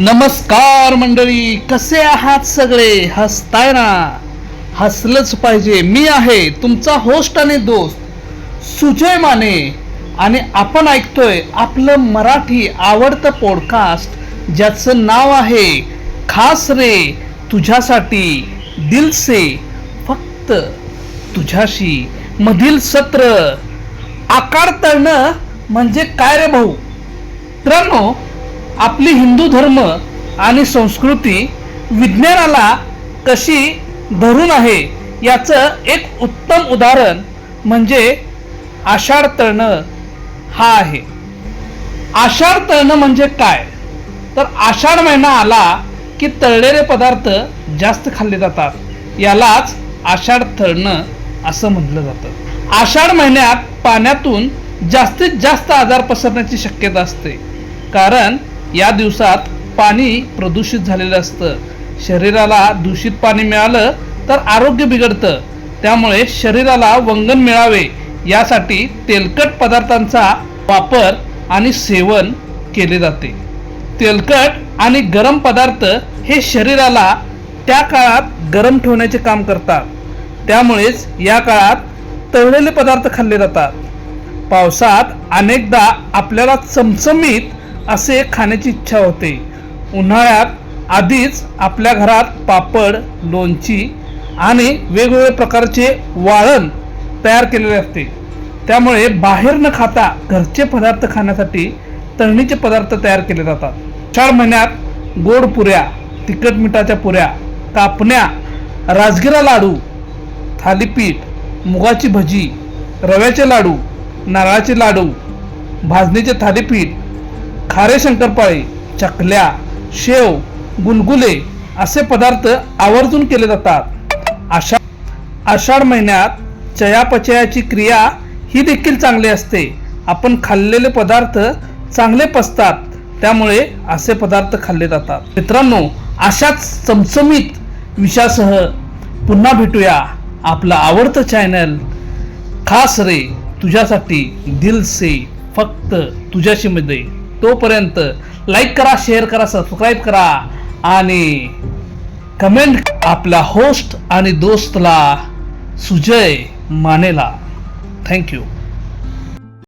नमस्कार मंडळी कसे आहात सगळे? हसताय ना हसलंच पाहिजे. मी आहे तुमचा होस्ट आणि दोस्त सुजय माने. आणि आपण ऐकतोय आपलं मराठी आवडतं पॉडकास्ट ज्याचं नाव आहे खास रे तुझ्यासाठी. दिल से फक्त तुझ्याशी. मधील सत्र आकार तळणं म्हणजे काय रे भाऊ? मित्रांनो आपली हिंदू धर्म आणि संस्कृती विज्ञानाला कशी धरून आहे याचं एक उत्तम उदाहरण म्हणजे आषाढ तळणं हा आहे. आषाढ तळणं म्हणजे काय? तर आषाढ महिना आला की तळलेले पदार्थ जास्त खाल्ले जातात. यालाच आषाढ तळणं असं म्हटलं जातं. आषाढ महिन्यात पाण्यातून जास्तीत जास्त आजार पसरण्याची शक्यता असते. कारण या दिवसात पाणी प्रदूषित झालेलं असतं. शरीराला दूषित पाणी मिळालं तर आरोग्य बिघडतं. त्यामुळे शरीराला वंगण मिळावे यासाठी तेलकट पदार्थांचा वापर आणि सेवन केले जाते. तेलकट आणि गरम पदार्थ हे शरीराला त्या काळात गरम ठेवण्याचे काम करतात. त्यामुळेच या काळात तळलेले पदार्थ खाल्ले जातात. पावसात अनेकदा आपल्याला चमचमीत असे खाण्याची इच्छा होते. उन्हाळ्यात आधीच आपल्या घरात पापड लोणची आणि वेगवेगळ्या प्रकारचे वाळण तयार केलेले असते. त्यामुळे बाहेर न खाता घरचे पदार्थ खाण्यासाठी तळणीचे पदार्थ तयार केले जातात. चार महिन्यात गोड पुऱ्या तिखट मिठाच्या पुऱ्या कापण्या राजगिरा लाडू थालीपीठ मुगाची भजी रव्याचे लाडू नारळाचे लाडू भाजणीचे थालीपीठ खारे शंकरपाळे चकल्या शेव गुलगुले असे पदार्थ आवर्जून केले जातात. आषा आषाढ महिन्यात चयापचयाची क्रिया ही देखील चांगली असते. आपण खाल्लेले पदार्थ चांगले पचतात त्यामुळे असे पदार्थ खाल्ले जातात. मित्रांनो अशाच चमचमीत विषयासह पुन्हा भेटूया आपलं आवडतं चॅनल खास रे तुझ्यासाठी दिल से फक्त तुझ्याशी मध्ये. तोपर्यंत लाईक करा शेअर करा सबस्क्राईब करा आणि कमेंट आपल्या होस्ट आणि दोस्तला सुजय मानेला. थँक्यू